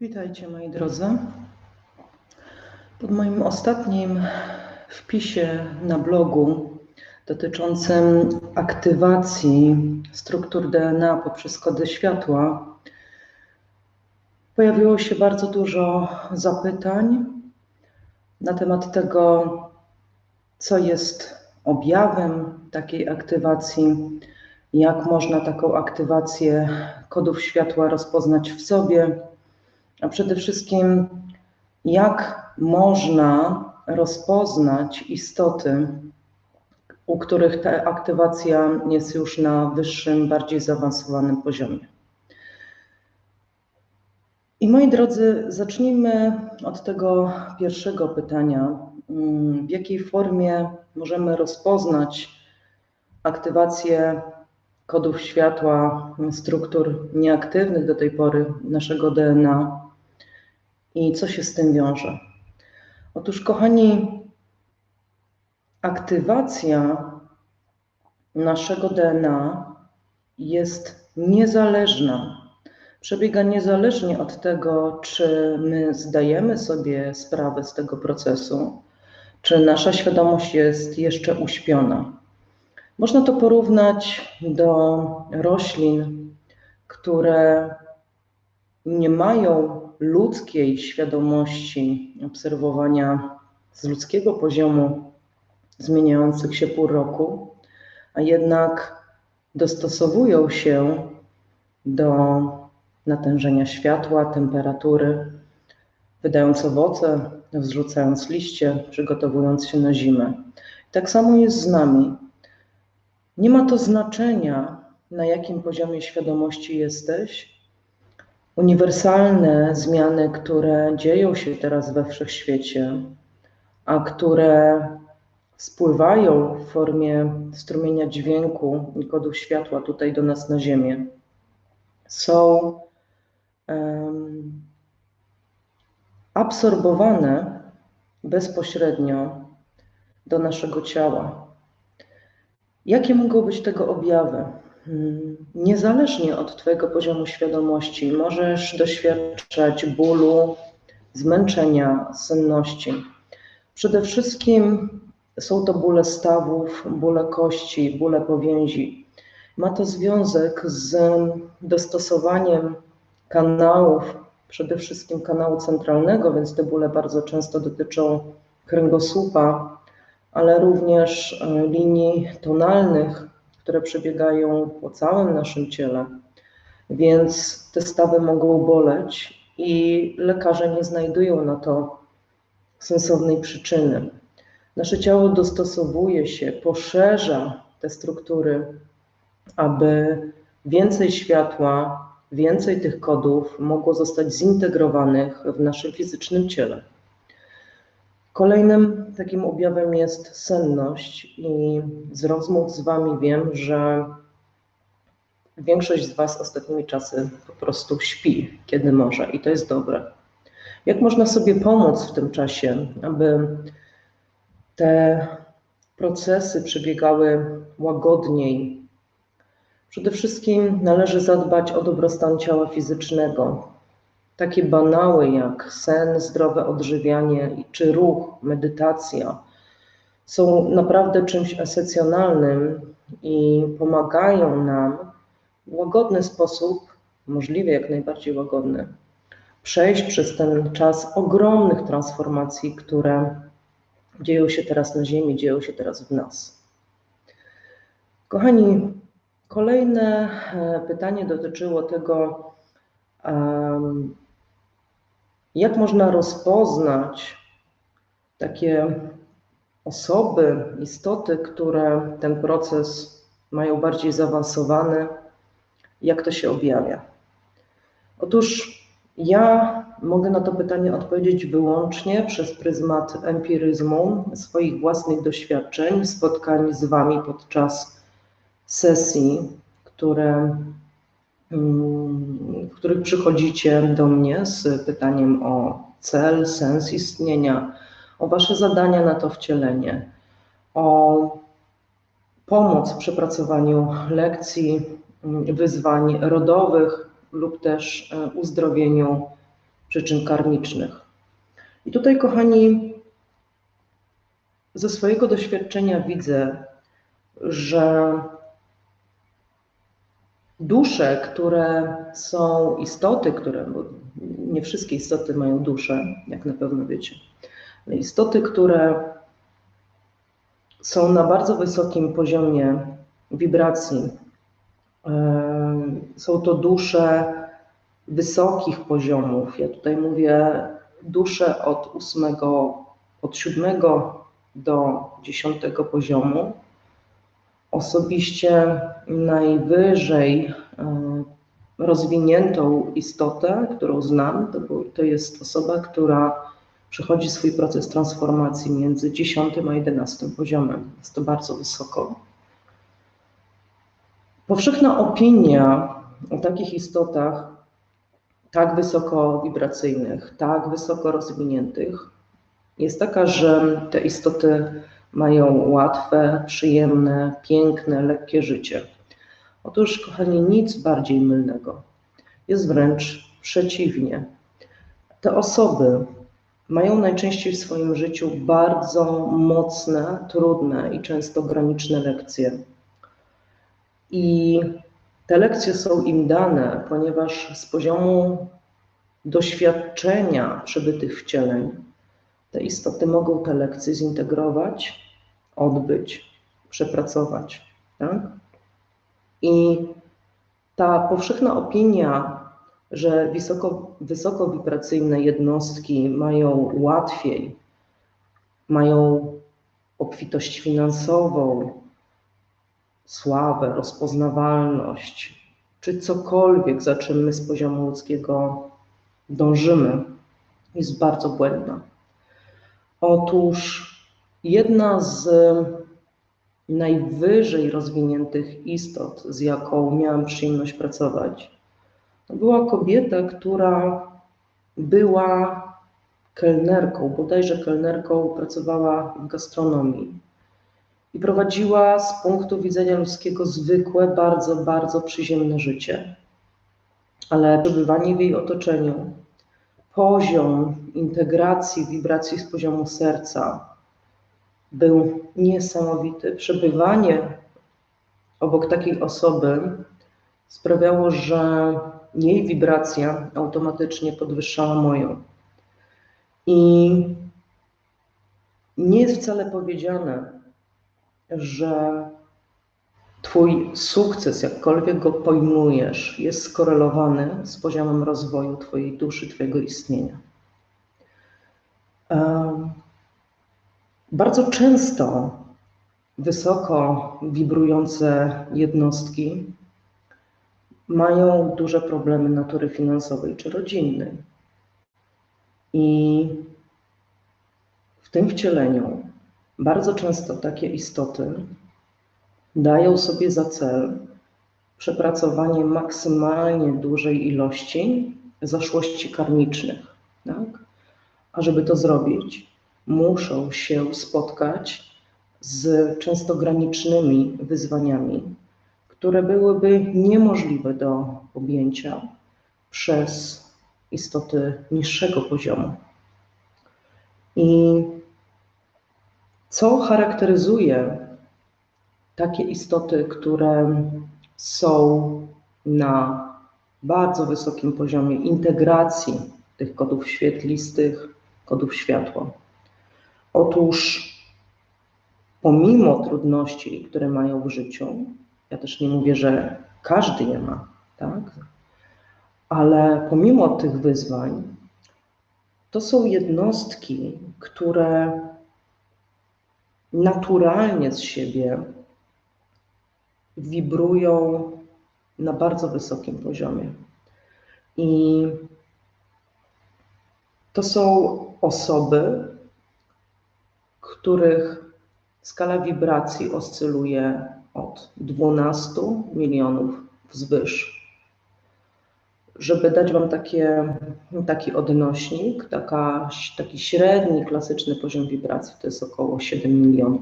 Witajcie moi drodzy. Pod moim ostatnim wpisie na blogu dotyczącym aktywacji struktur DNA poprzez kody światła pojawiło się bardzo dużo zapytań na temat tego, co jest objawem takiej aktywacji, jak można taką aktywację kodów światła rozpoznać w sobie a przede wszystkim jak można rozpoznać istoty, u których ta aktywacja jest już na wyższym, bardziej zaawansowanym poziomie. I moi drodzy, zacznijmy od tego pierwszego pytania. W jakiej formie możemy rozpoznać aktywację kodów światła, struktur nieaktywnych do tej pory naszego DNA i co się z tym wiąże? Otóż, kochani, aktywacja naszego DNA jest niezależna. Przebiega niezależnie od tego, czy my zdajemy sobie sprawę z tego procesu, czy nasza świadomość jest jeszcze uśpiona. Można to porównać do roślin, które nie mają ludzkiej świadomości obserwowania z ludzkiego poziomu zmieniających się pół roku, a jednak dostosowują się do natężenia światła, temperatury, wydając owoce, wzrzucając liście, przygotowując się na zimę. Tak samo jest z nami. Nie ma to znaczenia, na jakim poziomie świadomości jesteś, uniwersalne zmiany, które dzieją się teraz we wszechświecie, a które spływają w formie strumienia dźwięku i kodów światła tutaj do nas na Ziemię, są um, absorbowane bezpośrednio do naszego ciała. Jakie mogą być tego objawy? Mm, niezależnie od Twojego poziomu świadomości, możesz doświadczać bólu, zmęczenia, senności. Przede wszystkim są to bóle stawów, bóle kości, bóle powięzi. Ma to związek z dostosowaniem kanałów, przede wszystkim kanału centralnego, więc te bóle bardzo często dotyczą kręgosłupa, ale również e, linii tonalnych, które przebiegają po całym naszym ciele, więc te stawy mogą boleć i lekarze nie znajdują na to sensownej przyczyny. Nasze ciało dostosowuje się, poszerza te struktury, aby więcej światła, więcej tych kodów mogło zostać zintegrowanych w naszym fizycznym ciele. Kolejnym takim objawem jest senność i z rozmów z Wami wiem, że większość z Was ostatnimi czasy po prostu śpi, kiedy może i to jest dobre. Jak można sobie pomóc w tym czasie, aby te procesy przebiegały łagodniej? Przede wszystkim należy zadbać o dobrostan ciała fizycznego, takie banały jak sen, zdrowe odżywianie czy ruch, medytacja są naprawdę czymś esencjonalnym i pomagają nam w łagodny sposób, możliwie jak najbardziej łagodny, przejść przez ten czas ogromnych transformacji, które dzieją się teraz na Ziemi, dzieją się teraz w nas. Kochani, kolejne e, pytanie dotyczyło tego, jak można rozpoznać takie osoby, istoty, które ten proces mają bardziej zaawansowany? Jak to się objawia? Otóż ja mogę na to pytanie odpowiedzieć wyłącznie przez pryzmat empiryzmu, swoich własnych doświadczeń, spotkań z Wami podczas sesji, które w których przychodzicie do mnie z pytaniem o cel, sens istnienia, o Wasze zadania na to wcielenie, o pomoc w przepracowaniu lekcji, wyzwań rodowych lub też e, uzdrowieniu przyczyn karmicznych. I tutaj, kochani, ze swojego doświadczenia widzę, że dusze, które są istoty, które, bo nie wszystkie istoty mają duszę, jak na pewno wiecie, istoty, które są na bardzo wysokim poziomie wibracji, są to dusze wysokich poziomów. Ja tutaj mówię dusze od ósmego, od siódmego do dziesiątego poziomu. Osobiście najwyżej e, rozwiniętą istotę, którą znam, to, to jest osoba, która przechodzi swój proces transformacji między dziesiątym a jedenastym poziomem. Jest to bardzo wysoko. Powszechna opinia o takich istotach, tak wysoko wibracyjnych, tak wysoko rozwiniętych, jest taka, że te istoty mają łatwe, przyjemne, piękne, lekkie życie. Otóż, kochani, nic bardziej mylnego. Jest wręcz przeciwnie. Te osoby mają najczęściej w swoim życiu bardzo mocne, trudne i często graniczne lekcje. I te lekcje są im dane, ponieważ z poziomu doświadczenia przebytych wcieleń te istoty mogą te lekcje zintegrować, odbyć, przepracować. Tak? I ta powszechna opinia, że wysoko, wysokowibracyjne jednostki mają łatwiej, mają obfitość finansową, sławę, rozpoznawalność, czy cokolwiek, za czym my z poziomu ludzkiego dążymy, jest bardzo błędna. Otóż jedna z najwyżej rozwiniętych istot, z jaką miałam przyjemność pracować, była kobieta, która była kelnerką, bodajże kelnerką, pracowała w gastronomii i prowadziła z punktu widzenia ludzkiego zwykłe, bardzo, bardzo przyziemne życie. Ale przebywanie w jej otoczeniu, poziom integracji, wibracji z poziomu serca był niesamowity. Przebywanie obok takiej osoby sprawiało, że jej wibracja automatycznie podwyższała moją. I nie jest wcale powiedziane, że Twój sukces, jakkolwiek go pojmujesz, jest skorelowany z poziomem rozwoju Twojej duszy, Twojego istnienia. Bardzo często wysoko wibrujące jednostki mają duże problemy natury finansowej czy rodzinnej. I w tym wcieleniu bardzo często takie istoty dają sobie za cel przepracowanie maksymalnie dużej ilości zaszłości karmicznych. Tak? A żeby to zrobić, muszą się spotkać z często granicznymi wyzwaniami, które byłyby niemożliwe do objęcia przez istoty niższego poziomu. I co charakteryzuje takie istoty, które są na bardzo wysokim poziomie integracji tych kodów świetlistych, kodów światła? Otóż, pomimo trudności, które mają w życiu, ja też nie mówię, że każdy je ma, tak? Ale pomimo tych wyzwań, to są jednostki, które naturalnie z siebie wibrują na bardzo wysokim poziomie. I to są osoby, których skala wibracji oscyluje od 12 milionów wzwyż. Żeby dać Wam takie, taki odnośnik, taka, taki średni, klasyczny poziom wibracji to jest około 7 milionów.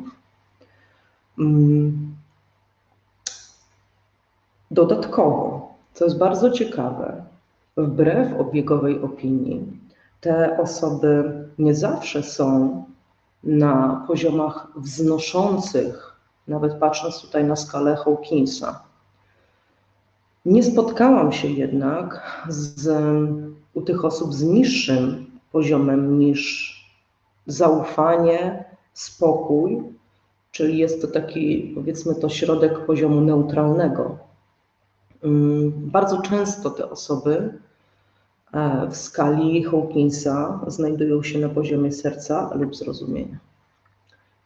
Mm. Dodatkowo, co jest bardzo ciekawe, wbrew obiegowej opinii, te osoby nie zawsze są na poziomach wznoszących, nawet patrząc tutaj na skalę Hawkinsa. Nie spotkałam się jednak z, u tych osób z niższym poziomem niż zaufanie, spokój, czyli jest to taki, powiedzmy, to środek poziomu neutralnego. Mm, bardzo często te osoby w skali Hawkinsa znajdują się na poziomie serca lub zrozumienia.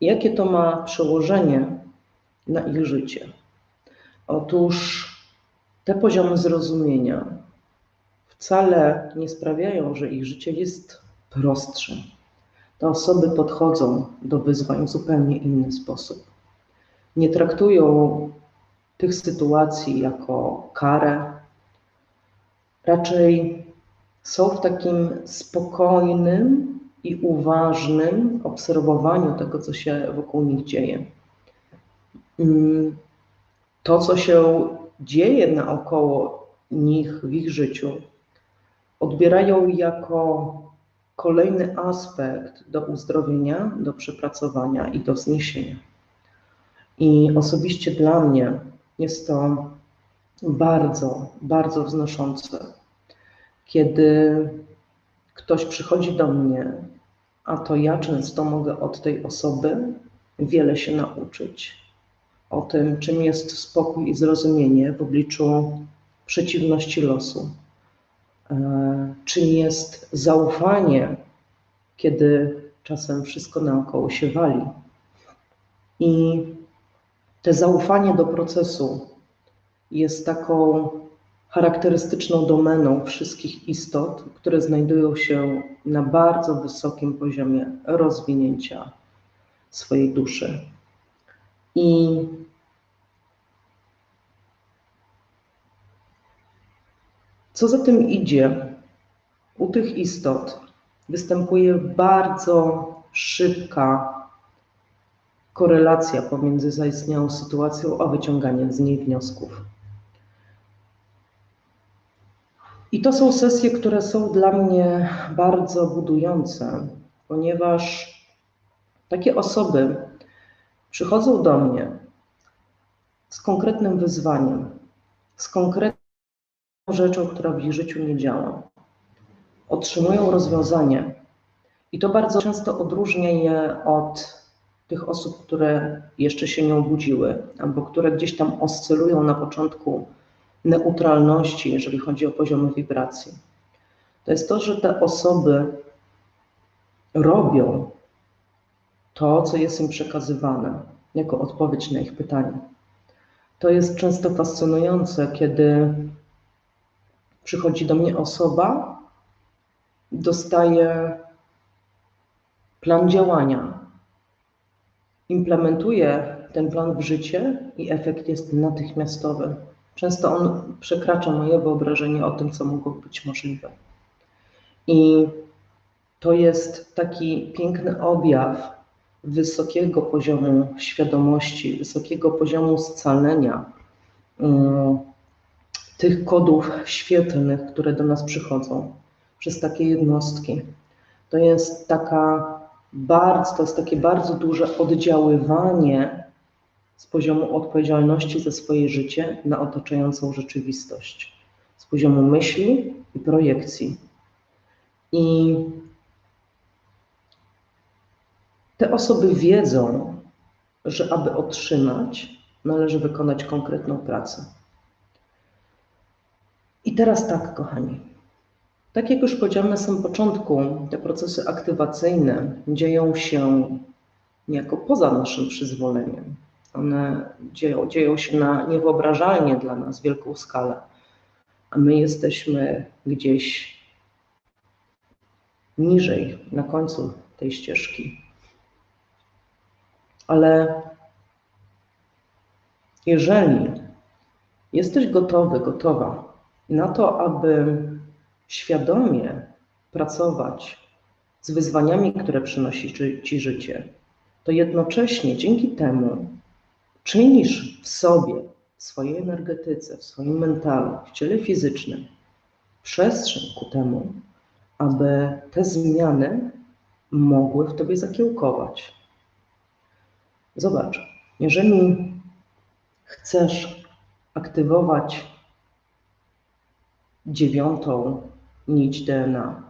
Jakie to ma przełożenie na ich życie? Otóż te poziomy zrozumienia wcale nie sprawiają, że ich życie jest prostsze. Te osoby podchodzą do wyzwań w zupełnie inny sposób. Nie traktują tych sytuacji jako karę, raczej są w takim spokojnym i uważnym obserwowaniu tego, co się wokół nich dzieje. Mm, to, co się dzieje naokoło nich w ich życiu, odbierają jako kolejny aspekt do uzdrowienia, do przepracowania i do zniesienia. I osobiście dla mnie jest to bardzo, bardzo wznoszące, kiedy ktoś przychodzi do mnie, a to ja często mogę od tej osoby wiele się nauczyć o tym, czym jest spokój i zrozumienie w obliczu przeciwności losu, e, czym jest zaufanie, kiedy czasem wszystko naokoło się wali. I te zaufanie do procesu jest taką charakterystyczną domeną wszystkich istot, które znajdują się na bardzo wysokim poziomie rozwinięcia swojej duszy. I co za tym idzie, u tych istot występuje bardzo szybka korelacja pomiędzy zaistniałą sytuacją a wyciąganiem z niej wniosków. I to są sesje, które są dla mnie bardzo budujące, ponieważ takie osoby przychodzą do mnie z konkretnym wyzwaniem, z konkretną rzeczą, która w ich życiu nie działa. Otrzymują rozwiązanie i to bardzo często odróżnia je od tych osób, które jeszcze się nie obudziły, albo które gdzieś tam oscylują na początku neutralności, jeżeli chodzi o poziomy wibracji. To jest to, że te osoby robią to, co jest im przekazywane, jako odpowiedź na ich pytanie. To jest często fascynujące, kiedy przychodzi do mnie osoba, dostaje plan działania, implementuje ten plan w życie i efekt jest natychmiastowy. Często on przekracza moje wyobrażenie o tym, co mogło być możliwe. I to jest taki piękny objaw wysokiego poziomu świadomości, wysokiego poziomu scalenia um, tych kodów świetlnych, które do nas przychodzą przez takie jednostki. To jest taka bardzo, to jest takie bardzo duże oddziaływanie z poziomu odpowiedzialności za swoje życie na otaczającą rzeczywistość, z poziomu myśli i projekcji. I te osoby wiedzą, że aby otrzymać, należy wykonać konkretną pracę. I teraz tak, kochani. Tak jak już powiedziałam na samym początku, te procesy aktywacyjne dzieją się niejako poza naszym przyzwoleniem. One dzieją, dzieją się na niewyobrażalnie dla nas wielką skalę, a my jesteśmy gdzieś niżej, na końcu tej ścieżki. Ale jeżeli jesteś gotowy, gotowa na to, aby świadomie pracować z wyzwaniami, które przynosi Ci życie, to jednocześnie dzięki temu czynisz w sobie, w swojej energetyce, w swoim mentalu, w ciele fizycznym przestrzeń ku temu, aby te zmiany mogły w tobie zakiełkować. Zobacz, jeżeli chcesz aktywować dziewiątą nić DNA,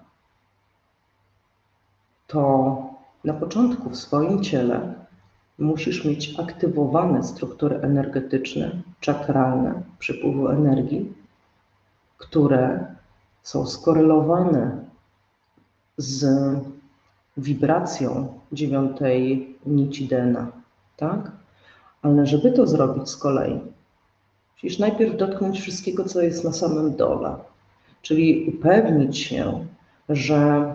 to na początku w swoim ciele musisz mieć aktywowane struktury energetyczne, czakralne, przepływu energii, które są skorelowane z wibracją dziewiątej nici DNA, tak? Ale żeby to zrobić z kolei, musisz najpierw dotknąć wszystkiego, co jest na samym dole, czyli upewnić się, że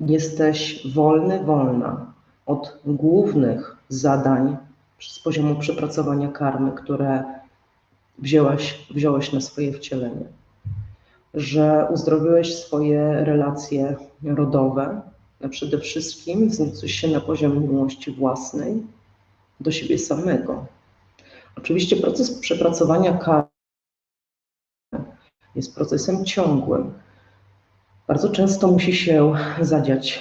jesteś wolny, wolna od głównych zadań z poziomu przepracowania karmy, które wziąłeś, wziąłeś na swoje wcielenie. Że uzdrowiłeś swoje relacje rodowe, a przede wszystkim wzniosłeś się na poziom miłości własnej do siebie samego. Oczywiście proces przepracowania karmy jest procesem ciągłym. Bardzo często musi się zadziać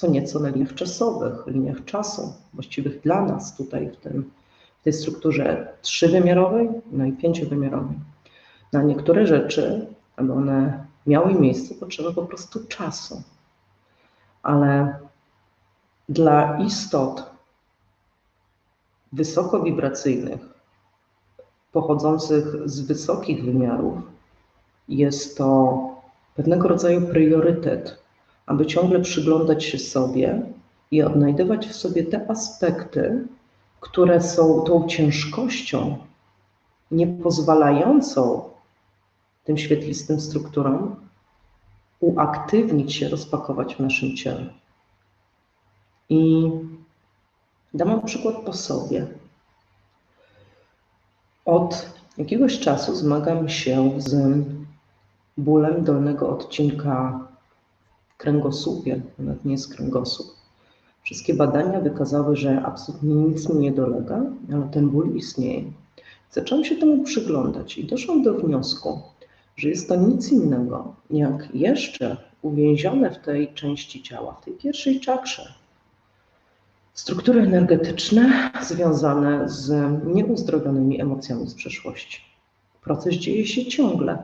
co nieco na liniach czasowych, liniach czasu, właściwych dla nas tutaj w, tym, w tej strukturze trzywymiarowej, no i pięciowymiarowej. Na niektóre rzeczy, aby one miały miejsce, potrzeba po prostu czasu. Ale dla istot wysokowibracyjnych, pochodzących z wysokich wymiarów, jest to pewnego rodzaju priorytet aby ciągle przyglądać się sobie i odnajdywać w sobie te aspekty, które są tą ciężkością nie pozwalającą tym świetlistym strukturom uaktywnić się, rozpakować w naszym ciele. I dam przykład po sobie. Od jakiegoś czasu zmagam się z bólem dolnego odcinka kręgosłupie, nawet nie jest kręgosłup. Wszystkie badania wykazały, że absolutnie nic mi nie dolega, ale ten ból istnieje. Zaczęłam się temu przyglądać i doszłam do wniosku, że jest to nic innego, jak jeszcze uwięzione w tej części ciała, w tej pierwszej czakrze, struktury energetyczne związane z nieuzdrowionymi emocjami z przeszłości. Proces dzieje się ciągle.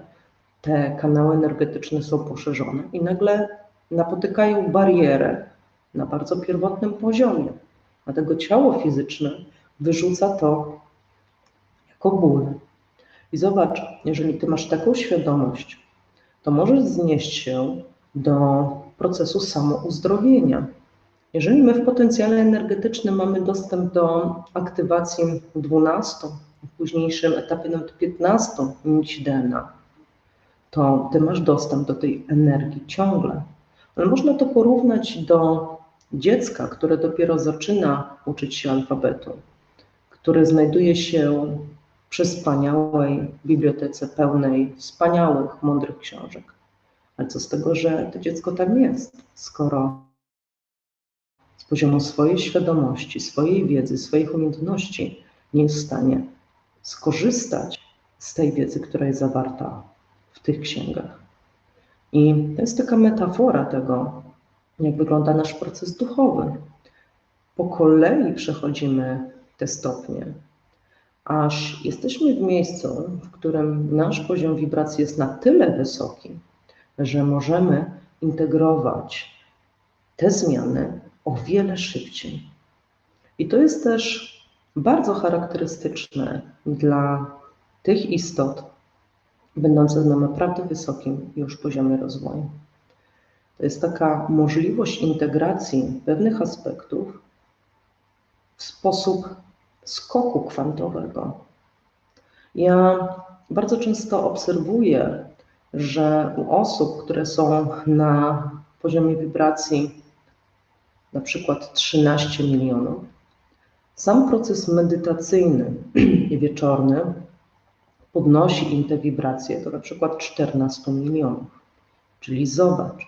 Te kanały energetyczne są poszerzone i nagle napotykają barierę na bardzo pierwotnym poziomie. Dlatego ciało fizyczne wyrzuca to jako ból. I zobacz, jeżeli ty masz taką świadomość, to możesz znieść się do procesu samouzdrowienia. Jeżeli my w potencjale energetycznym mamy dostęp do aktywacji 12, w późniejszym etapie nawet 15 nici DNA, to ty masz dostęp do tej energii ciągle. Można to porównać do dziecka, które dopiero zaczyna uczyć się alfabetu, które znajduje się przy wspaniałej bibliotece pełnej wspaniałych, mądrych książek. Ale co z tego, że to dziecko tam jest, skoro z poziomu swojej świadomości, swojej wiedzy, swoich umiejętności nie jest w stanie skorzystać z tej wiedzy, która jest zawarta w tych księgach. I to jest taka metafora tego, jak wygląda nasz proces duchowy. Po kolei przechodzimy te stopnie, aż jesteśmy w miejscu, w którym nasz poziom wibracji jest na tyle wysoki, że możemy integrować te zmiany o wiele szybciej. I to jest też bardzo charakterystyczne dla tych istot, będące na naprawdę wysokim już poziomie rozwoju. To jest taka możliwość integracji pewnych aspektów w sposób skoku kwantowego. Ja bardzo często obserwuję, że u osób, które są na poziomie wibracji na przykład 13 milionów, sam proces medytacyjny i wieczorny podnosi im te wibracje do na przykład 14 milionów. Czyli zobacz,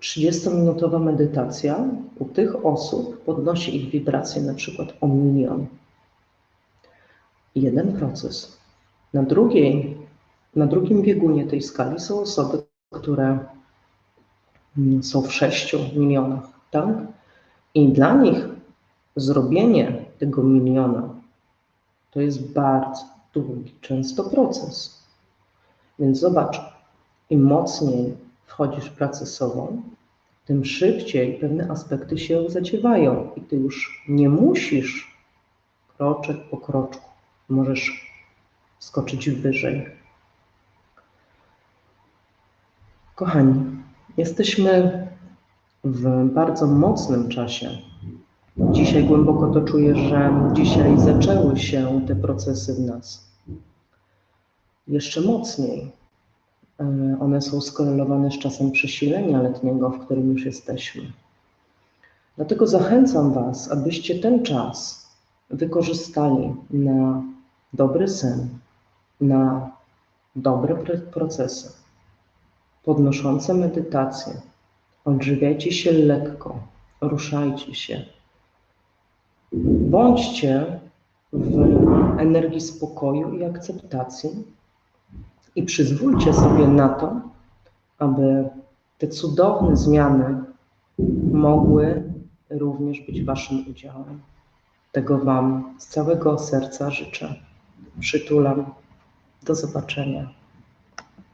30-minutowa medytacja u tych osób podnosi ich wibracje na przykład o milion. Jeden proces. Na drugiej Na drugim biegunie tej skali są osoby, które są w 6 milionach, tak? I dla nich zrobienie tego miliona to jest bardzo długi, często proces. Więc zobacz, im mocniej wchodzisz w pracę sobą, tym szybciej pewne aspekty się zadziewają i ty już nie musisz kroczek po kroczku. Możesz skoczyć wyżej. Kochani, jesteśmy w bardzo mocnym czasie. Dzisiaj głęboko to czuję, że dzisiaj zaczęły się te procesy w nas. Jeszcze mocniej. E, one są skorelowane z czasem przesilenia letniego, w którym już jesteśmy. Dlatego zachęcam Was, abyście ten czas wykorzystali na dobry sen, na dobre procesy, podnoszące medytację. Odżywiajcie się lekko, ruszajcie się. Bądźcie w energii spokoju i akceptacji i przyzwólcie sobie na to, aby te cudowne zmiany mogły również być Waszym udziałem. Tego Wam z całego serca życzę. Przytulam. Do zobaczenia.